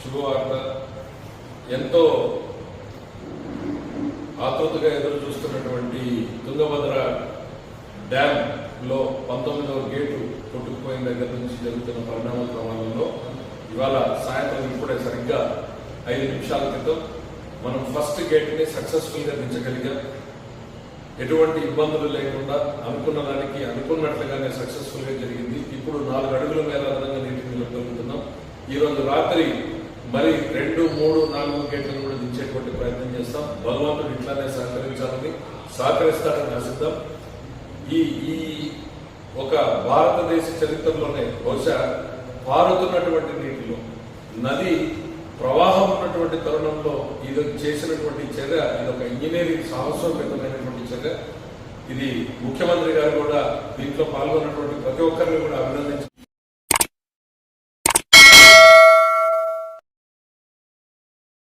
శుభవార్త. ఎంతో ఆతృతగా ఎదురు చూస్తున్నటువంటి తుంగభద్ర డ్యామ్లో పంతొమ్మిదవ గేటు కొట్టుకుపోయిన దగ్గర నుంచి జరుగుతున్న పరిణామ క్రమంలో ఇవాళ సాయంత్రం ఇప్పుడే సరిగ్గా ఐదు నిమిషాల క్రితం మనం ఫస్ట్ గేట్ని సక్సెస్ఫుల్గా దించగలిగాం. ఎటువంటి ఇబ్బందులు లేకుండా అనుకున్న దానికి అనుకున్నట్లుగానే సక్సెస్ఫుల్గా జరిగింది. ఇప్పుడు నాలుగు ఈరోజు రాత్రి మరి రెండు మూడు నాలుగు గేట్లను కూడా దించేటువంటి ప్రయత్నం చేస్తాం. భగవంతుడు ఇట్లానే సహకరించాలని సహకరిస్తాడని ఆశిద్దాం. ఈ ఈ ఒక భారతదేశ చరిత్రలోనే బహుశా పారుతున్నటువంటి నీటిలో నది ప్రవాహం ఉన్నటువంటి తరుణంలో ఇది చేసినటువంటి చర్య ఇది ఒక ఇంజనీరింగ్ సాహసోపేతమైనటువంటి చర్య. ఇది ముఖ్యమంత్రి గారు కూడా దీంట్లో పాల్గొన్నటువంటి ప్రతి ఒక్కరిని కూడా అభినందించారు